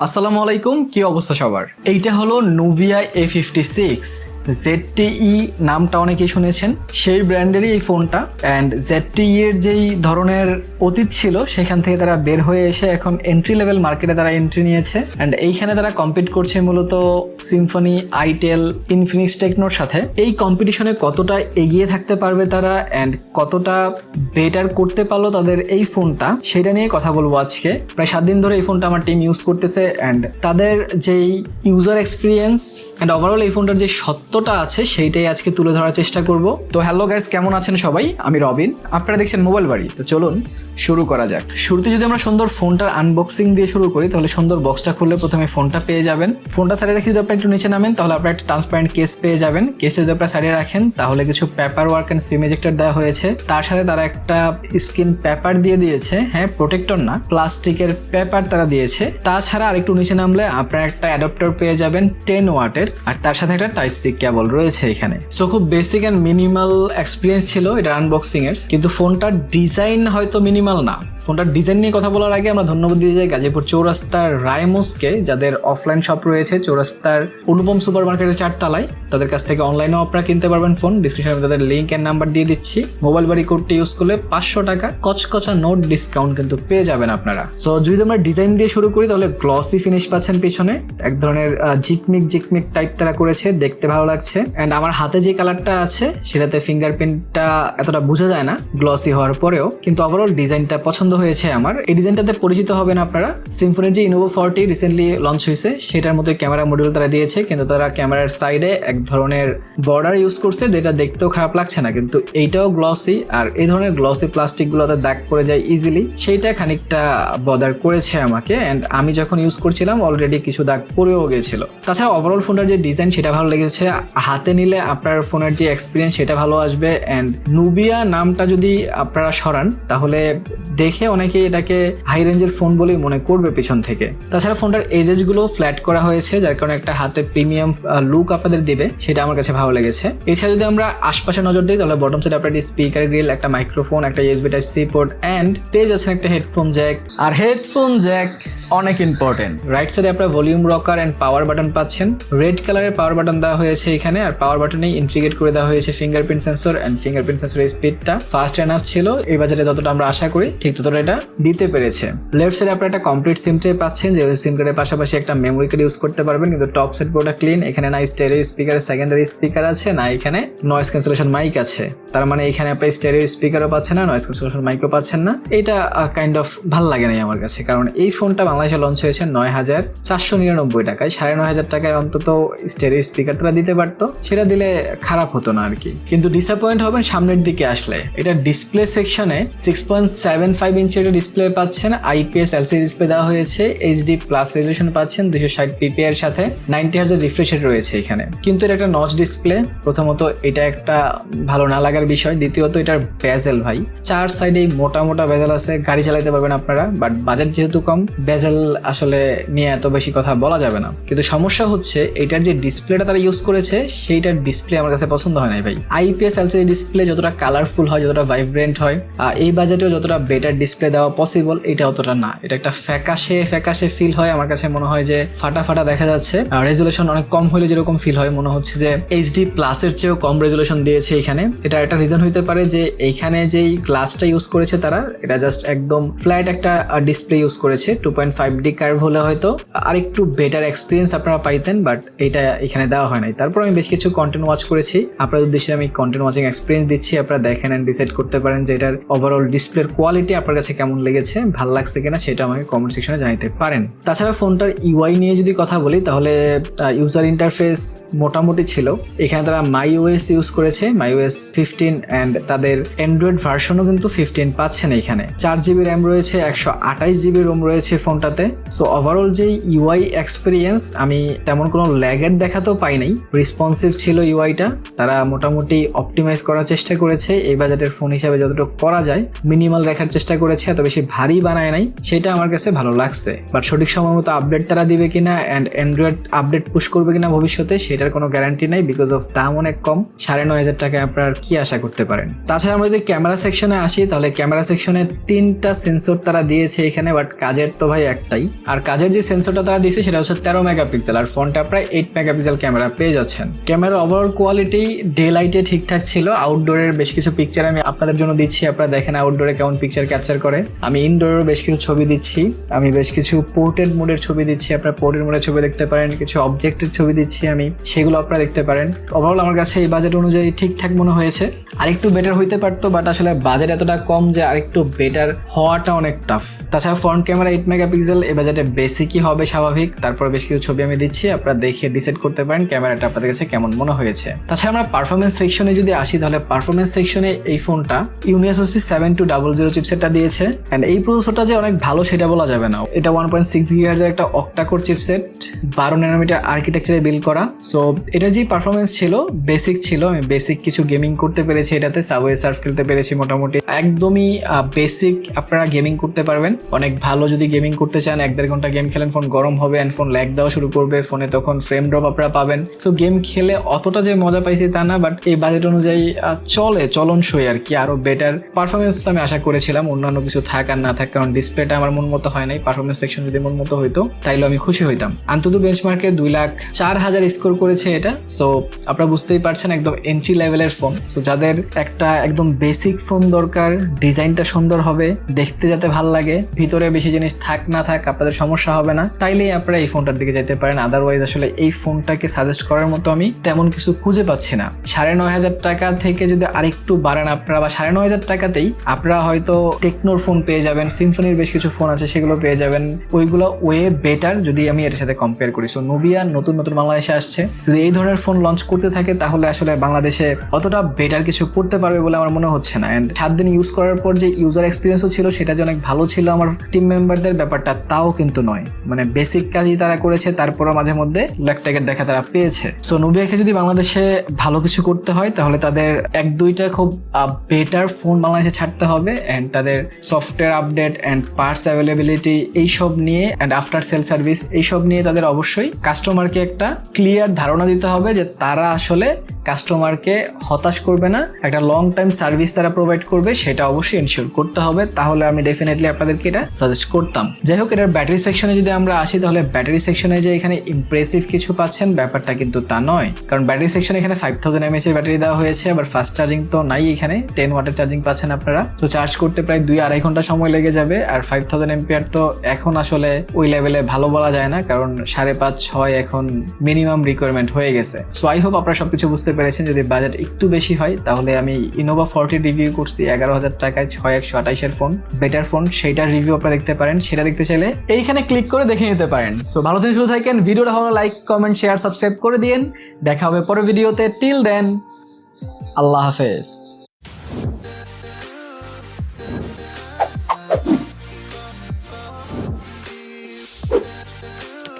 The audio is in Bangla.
আসসালামু আলাইকুম কি অবস্থা সবার? এইটা হলো Nubia A fifty six ZTE নামটা অনেকেই শুনেছেন। সেই ব্র্যান্ডেরই এই ফোনটা। অ্যান্ড জেডটিই এর যেই ধরনের অতীত ছিল, সেখান থেকে তারা বের হয়ে এসে এখন এন্ট্রি লেভেল মার্কেটে তারা এন্ট্রি নিয়েছে। অ্যান্ড এইখানে তারা কম্পিট করছে মূলত সিম্ফনি আইটেল ইনফিনিক্স টেকনোর সাথে। এই কম্পিটিশনে কতটা এগিয়ে থাকতে পারবে তারা অ্যান্ড কতটা বেটার করতে পারল তাদের এই ফোনটা, সেটা নিয়ে কথা বলব আজকে। প্রায় সাত দিন ধরে এই ফোনটা আমার টিম ইউজ করতেছে। অ্যান্ড তাদের যেই ইউজার এক্সপিরিয়েন্স অ্যান্ড ওভারঅল এই ফোনটার যে সত্যটা আছে, সেইটাই আজকে তুলে ধরার চেষ্টা করব। তো হ্যালো গাইস কেমন আছেন সবাই? আমি রবিন। আপনারা দেখছেন মোবাইল বাড়ি। তো চলুন শুরু করা যাক। শুরুতে যদি আমরা সুন্দর ফোনটার আনবক্সিং দিয়ে শুরু করি, তাহলে সুন্দর বক্সটা খুললে প্রথমে ফোনটা পেয়ে যাবেন। ফোনটা সাইডে রেখে যদি আপনি একটু নিচে নামেন, তাহলে আপনার একটা ট্রান্সপারেন্ট কেস পেয়ে যাবেন। কেসটা যদি আপনার সাইডে রাখেন, তাহলে কিছু paper work and sim ejector দেওয়া হয়েছে। তার সাথে তারা একটা স্কিন পেপার দিয়ে দিয়েছে। হ্যাঁ প্রোটেক্টর না প্লাস্টিকের পেপার তারা দিয়েছে। তাছাড়া আরেকটু নিচে নামলে আপনার একটা অ্যাডাপ্টার পেয়ে যাবেন টেন ওয়াটের আর তার সাথে একটা টাইপ সি কেবল রয়েছে এখানে। সো খুব বেসিক অ্যান্ড মিনিমাল এক্সপিরিয়েন্স ছিল এটা আনবক্সিং এর। কিন্তু ফোনটার ডিজাইন হয়তো মিনিমাল না। ফোনটার ডিজাইন নিয়ে কথা বলার আগে আমরা ধন্যবাদ দিয়ে যাই গাজীপুর চৌরাস্তার রায়মোসকে, যাদের অফলাইন শপ রয়েছে চৌরাস্তার অনুপম সুপার মার্কেটের চারতলায়। তাদের কাছ থেকে অনলাইনেও আপনারা কিনতে পারবেন ফোন ডিসক্রিপশনে আমি তাদের লিঙ্ক এর নাম্বার দিয়ে দিচ্ছি। মোবাইল বাড়ি কোডটি ইউজ করলে পাঁচশো টাকা কচকচা নোট ডিসকাউন্ট কিন্তু পেয়ে যাবেন আপনারা। সো যদি আমরা ডিজাইন দিয়ে শুরু করি তাহলে গ্লসি ফিনিশ পাচ্ছেন পিছনে। এক ধরনের ঝিকমিক ঝিকমিক টাইপ তারা করেছে, দেখতে ভালো লাগছে। অ্যান্ড আমার হাতে যে কালারটা আছে, সেটাতে ফিঙ্গারপ্রিন্টটা এতটা বোঝা যায় না গ্লসি হওয়ার পরেও। কিন্তু ওভারঅল ডিজাইনটা পছন্দ হয়েছে আমার। এই ডিজাইনটাতে পরিচিত হবেন আপনারা। সিম্ফনির যে ইনোভো ফর্টি রিসেন্টলি লঞ্চ হয়েছে, সেটার মধ্যে ক্যামেরা মডিউল তারা দিয়েছে, কিন্তু তারা ক্যামেরার সাইডে এক ধরনের বর্ডার ইউজ করছে, যেটা দেখতেও খারাপ লাগছে না। কিন্তু এইটাও গ্লসি আর এই ধরনের গ্লসি প্লাস্টিকগুলোতে দাগ পড়ে যায় ইজিলি সেইটা খানিকটা বদার করেছে আমাকে অ্যান্ড আমি যখন ইউজ করছিলাম অলরেডি কিছু দাগ পড়েও গেছিল। তাছাড়া ওভারঅল ফোনটার যে ডিজাইন সেটা ভালো লেগেছে, হাতে নিলে আপনার ফোনের যে এক্সপিরিয়েন্স সেটা ভালো আসবে। অ্যান্ড নুবিয়া নামটা যদি আপনারা সরান, তাহলে দেখে অনেকে এটাকে হাই রেঞ্জের ফোন বলেই মনে করবে পিছন থেকে। তাছাড়া ফোনটার এজেসগুলো ফ্ল্যাট করা হয়েছে, যার কারণে একটা হাতে প্রিমিয়াম লুক আপনাদের দিবে, সেটা আমার কাছে ভালো লেগেছে। এছাড়া যদি আমরা আশপাশে নজর দিই, তাহলে বটম সাইড আপনার স্পিকার গ্রিল একটা মাইক্রোফোন একটা USB type C port and পেয়ে যাচ্ছেন একটা হেডফোন জ্যাক আর হেডফোন জ্যাক অনেক ইম্পর্টেন্ট রাইট সাইডে আপনার volume rocker and power button পাচ্ছেন। রেড কালারের পাওয়ার বাটন দেওয়া হয়েছে এখানে, আর পাওয়ার বাটনে ইন্টিগ্রেট করে দেওয়া হয়েছে ফিঙ্গারপ্রিন্ট সেন্সর অ্যান্ড ফিঙ্গারপ্রিন্ট সেন্সরের স্পিডটা ফাস্ট এনাফ ছিল, এই বাজারে যতটা আমরা আশা করি, ঠিক ততটা এটা দিতে পেরেছে। লেফট সাইডে আপনার একটা কমপ্লিট সিম ট্রে পাচ্ছেন যে সিম কার্ডের পাশাপাশি একটা মেমোরি কার্ড ইউজ করতে পারবেন, কিন্তু টপ সেট পুরোটা ক্লিন এখানে না স্টেরিও স্পিকারের সেকেন্ডারি স্পিকার আছে, না এখানে নয়েজ ক্যান্সেলেশন মাইক আছে। তার মানে এখানে আপনি স্টেরিও স্পিকারও পাচ্ছেন না নয়েজ ক্যান্সেলেশন মাইকও পাচ্ছেন না। এটা কাইন্ড অফ ভালো লাগে নাই আমার কাছে, কারণ এই ফোনটা বাংলাদেশে লঞ্চ হয়েছে নয় হাজার চারশো নিরানব্বই টাকায়। সাড়ে নয় হাজার টাকায় অন্তত স্টেরিও স্পিকার তারা দিতে পারতো, সেটা দিলে খারাপ হতো না আর কি। কিন্তু ডিসঅ্যাপয়েন্ট হবেন সামনের দিকে আসলে। এটা ডিসপ্লে সেকশনে সিক্স পয়েন্ট সেভেন ফাইভ ইঞ্চের ডিসপ্লে পাচ্ছেন আইপিএস এলসি ডিসপ্লে দেওয়া হয়েছে এইচডি প্লাস রেজলিউশন পাচ্ছেন দুশো ষাট পিপি এর সাথে। নাইনটি হাজার রিফ্রেশ রয়েছে এখানে। কিন্তু এটা একটা নচ ডিসপ্লে প্রথমত এটা একটা ভালো না লাগার বিষয়। দ্বিতীয়ত এটার বেজেল ভাই। চার সাইডে মোটা মোটা বেজেল আছে গাড়ি চালাতে পারবেন আপনারা বাট বাজেট যেহেতু কম বেজেল আসলে নিয়ে এত বেশি কথা বলা যাবে না। কিন্তু সমস্যা হচ্ছে এটার যে ডিসপ্লেটা তারা ইউজ করেছে সেইটার ডিসপ্লে আমার কাছে পছন্দ হয় না ভাই। আইপিএস এলসিডি ডিসপ্লে যতটা কালারফুল হয় যতটা ভাইব্রেন্ট হয় আহ, এই বাজেটেও যতটা বেটার ডিসপ্লে দেওয়া পসিবল এটা অতটা না। এটা একটা ফ্যাকাশে ফ্যাকাশে ফিল হয়। আমার কাছে মনে হয় যে ফাটা ফাটা দেখা যাচ্ছে। আর রেজুলেশন অনেক কম হলে যেরকম ফিল হয় মনে হচ্ছে যে এইচডি প্লাসের চেয়েও কম রেজুলেশন দিয়েছে এখানে। এটা একটা রিজন হইতে পারে যে এইখানে যেই গ্লাসটা ইউজ করেছে তারা, এটা জাস্ট একদম ফ্ল্যাট একটা ডিসপ্লে ইউজ করেছে two point five D curve হলে হয়তো আরেকটু বেটার এক্সপিরিয়েন্স আপনারা পাইতেন বাট এটা এখানে দেওয়া হয় নাই। তারপর আমি বেশ কিছু কন্টেন্ট ওয়াচ করেছি। আপনাদের উদ্দেশ্যে আমি কন্টেন্ট ওয়াচিং এক্সপিরিয়েন্স দিচ্ছি, আপনারা দেখেন অ্যান্ড ডিসাইড করতে পারেন যে এটার ওভারঅল ডিসপ্লের কোয়ালিটি আপনার কাছে কেমন লেগেছে, ভালো লাগছে কিনা সেটা আমাকে কমেন্ট সেকশনে জানাতে পারেন। তাছাড়া ফোনটার ইউআই নিয়ে যদি কথা বলি, তাহলে ইউজার ইন্টারফেস মোটামুটি ছিল। এখানে তারা মাই ওএস ইউজ করেছে। মাই ওএস ফিফটিন অ্যান্ড তাদের অ্যান্ড্রয়েড ভার্সনও কিন্তু ফিফটিন পাচ্ছেন এখানে। চার জিবি র্যাম রয়েছে, একশো আঠাইশ জিবি রোম রয়েছে ফোনটাতে। সো ওভারঅল যে ইউআই এক্সপিরিয়েন্স আমি তেমন কোনো ল্যাগের দেখাতেও পাই নাই রেসপন্সিভ ছিল ইউআইটা তারা মোটামুটি অপটিমাইজ করার চেষ্টা করেছে। এই বাজেটের ফোন হিসাবে যতটুকু করা যায় মিনিমাল রাখার চেষ্টা করেছে, এত বেশি ভারী বানায় নাই। সেটা আমার কাছে ভালো লাগছে। বাট সঠিক সময় মতো আপডেট তারা দিবে কিনা অ্যান্ড অ্যান্ড্রয়েড আপডেট পুশ করবে কিনা ভবিষ্যতে, সেটার কোনো গ্যারান্টি নাই বিকজ অফ দাম অনেক কম। সাড়ে নয় হাজার টাকায় আপনার কি আশা করতে পারেন। তাছাড়া আমরা যদি ক্যামেরা সেকশনে আসি, তাহলে ক্যামেরা সেকশনে তিনটা সেন্সর তারা দিয়েছে এখানে, বাট কাজের তো ভাই একটাই। আর কাজের যে সেন্সরটা তারা দিয়েছে, সেটা হচ্ছে তেরো মেগাপিক্সেল, আর ফোনটা প্রায় এইট মেগাপিক্সেল ক্যামেরা পেয়ে যাচ্ছেন। ক্যামেরা ওভারঅল কোয়ালিটি ডে লাইটে ঠিকঠাক ছিল আউটডোরের বেশ কিছু পিকচার আমি আপনাদের জন্য দিচ্ছি, আপনারা দেখেন আউটডোরে কেমন পিকচার ক্যাপচার করে। আমি ইনডোরের বেশ কিছু ছবি দিচ্ছি, আমি বেশ কিছু পোর্টেড মোডের ছবি দিচ্ছি, আপনারা পোর্টেড মোডের ছবি দেখতে পারেন, কিছু অবজেক্টের ছবি দিচ্ছি আমি, সেগুলো আপনারা দেখতে পারেন। ওভারঅল আমার কাছে এই বাজেট অনুযায়ী ঠিকঠাক মনে হয়েছে। আরেকটু বেটার হইতে পারতো বাট আসলে বাজেট এতটা কম যে আরেকটু বেটার হওয়াটা অনেক টাফ তাছাড়া ফ্রন্ট ক্যামেরা এইট মেগাপিক্সেল এই বাজেটে বেসিকই হবে স্বাভাবিক। তারপর বেশ কিছু ছবি আমি দিচ্ছি, আপনারা দেখে ডিসাইড করতে পারেন ক্যামেরাটা আপনাদের কাছে কেমন মনে হয়েছে। তাছাড়া আমরা পারফরমেন্স সেকশনে যদি আসি, তাহলে পারফরমেন্স সেকশনে এই ফোনটা Unisoc seven two double zero চিপসেটটা দিয়েছে। অ্যান্ড এই প্রসেসরটা যে অনেক ভালো, সেটা বলা যাবে না। এটা ওয়ান পয়েন্ট সিক্স গিগার্সের একটা অক্টাকোর চিপসেট বারো ন্যানোমিটার আর্কিটেকচারে বিল্ড করা। সো এটার যে পারফরমেন্স ছিল বেসিক ছিল, আমি বেসিক কিছু গেমিং করতে পেরেছি এটাতে সাবওয়ে সার্ফ খেলতে পেরেছি মোটামুটি। একদমই বেসিক আপনারা গেমিং করতে পারবেন। অনেক ভালো যদি গেমিং করতে চান, এক দেড় ঘণ্টা গেম খেলেন ফোন গরম হবে অ্যান্ড ফোন ল্যাগ দেওয়া শুরু করবে ফোনে তখন ফ্রেম ড্রপ আপনারা পাবেন। তো গেম খেলে অতটা যে মজা পাইছি তা না বাট এই বাজেট অনুযায়ী চলে, চলনসই আর কি, আরও বেটার পারফরমেন্স তো আমি আশা করেছিলাম, অন্যান্য কিছু থাক আর না থাক, কারণ ডিসপ্লেটা আমার মন মতো হয় নাই পারফরমেন্স সেকশন যদি মন মতো হইতো, তাইলে আমি খুশি হইতাম। আন্তত বেঞ্চমার্কে দুই লাখ চার হাজার স্কোর করেছে এটা সো আপনারা বুঝতেই পারছেন, একদম এন্ট্রি লেভেলের ফোন সো যাদের একটা একদম বেসিক ফোন দরকার ডিজাইনটা সুন্দর হবে, দেখতে যাতে ভালো লাগে, ভিতরে বেশি জিনিস থাক না থাক আপনাদের সমস্যা হবে না, তাইলেই আপনারা এই ফোনটার দিকে যেতে পারেন আদারওয়াইজ আসলে এই ফোনটাকে সাজেস্ট করার মতো আমি তেমন কিছু খুঁজে পাচ্ছি না। সাড়ে নয় হাজার টাকা থেকে যদি আরেকটু বাড়ান আপনারা, বা সাড়ে নয় হাজার টাকাতেই আপনারা হয়তো টেকনোর ফোন পেয়ে যাবেন সিম্ফনির বেশ কিছু ফোন আছে, সেগুলো পেয়ে যাবেন। ওইগুলো ওয়ে বেটার যদি আমি এর সাথে কম্পেয়ার করি। সো নোবিয়া নতুন নতুন বাংলাদেশে আসছে। যদি এই ধরনের ফোন লঞ্চ করতে থাকে, তাহলে আসলে বাংলাদেশে অতটা বেটার কিছু করতে পারবে বলে আমার মনে হচ্ছে না। অ্যান্ড সাত দিন ইউজ করার পর যে ইউজার এক্সপিরিয়েন্সও ছিল, সেটা যে অনেক ভালো ছিল আমার টিম মেম্বারদের ব্যাপারটা, তাও কিন্তু নয়। মানে বেসিক কাজই তারা করেছে, তারপরও মাঝে মধ্যে ব্ল্যাক দেখা তারা পেয়েছে। সো নোবিয়াকে যদি বাংলাদেশে ভালো কিছু করতে হয়, তাহলে তাদের এক, দুইটা খুব বেটার ফোন বাংলাদেশে ছাড়তে হবে অ্যান্ড তাদের software update and parts availability এইসব নিয়ে অ্যান্ড আফটার সেল সার্ভিস এইসব নিয়ে তাদের অবশ্যই কাস্টমারকে একটা ক্লিয়ার ধারণা দিতে হবে যে তারা আসলে কাস্টমারকে হতাশ করবে না, একটা লং টাইম সার্ভিস তারা প্রোভাইড করবে, সেটা অবশ্যই এনশিওর করতে হবে। তাহলে আমি ডেফিনেটলি আপনাদেরকে এটা সাজেস্ট করতাম। যাই হোক, এটার ব্যাটারি সেকশনে যদি আমরা আসি, তাহলে ব্যাটারি সেকশনে যে এখানে ইমপ্রেসিভ কিছু পাচ্ছেন, ব্যাপারটা কিন্তু তা নয়। কারণ ব্যাটারি সেকশনে এখানে ফাইভ থাউজেন্ড এমএচ এর ব্যাটারি দেওয়া হয়েছে, আবার ফাস্ট চার্জিং তো নাই এখানে। টেন ওয়াটের চার্জিং পাচ্ছেন আপনারা। তো চার্জ করতে প্রায় দুই আড়াই ঘণ্টা সময় লেগে যাবে, আর ফাইভ থাউজেন্ড এমপিআর তো এখন আসলে ওই লেভেলে ভালো বলা যায় না, কারণ সাড়ে পাঁচ, ছয় এখন মিনিমাম রিকোয়ারমেন্ট হয়ে গেছে। সো আই হোপ আপনারা সবকিছু বুঝতে পেরেছেন। যদি বাজেট একটু বেশি হয় তাহলে আমি ইনোভা ফর্টি রিভিউ করছি, এগারো হাজার টাকায় ছয় একশো আঠাইশের ফোন বেটার ফোন সেইটার রিভিউ আপনারা দেখতে পারেন। সেটা দেখতে চাইলে এইখানে ক্লিক করে দেখে নিতে পারেন। সো ভালো থেকে শুরু থাকেন। ভিডিওটা ভালো লাইক কমেন্ট শেয়ার সাবস্ক্রাইব করে দিন দেখা হবে পরের ভিডিওতে টিল দেন আল্লাহ হাফেজ।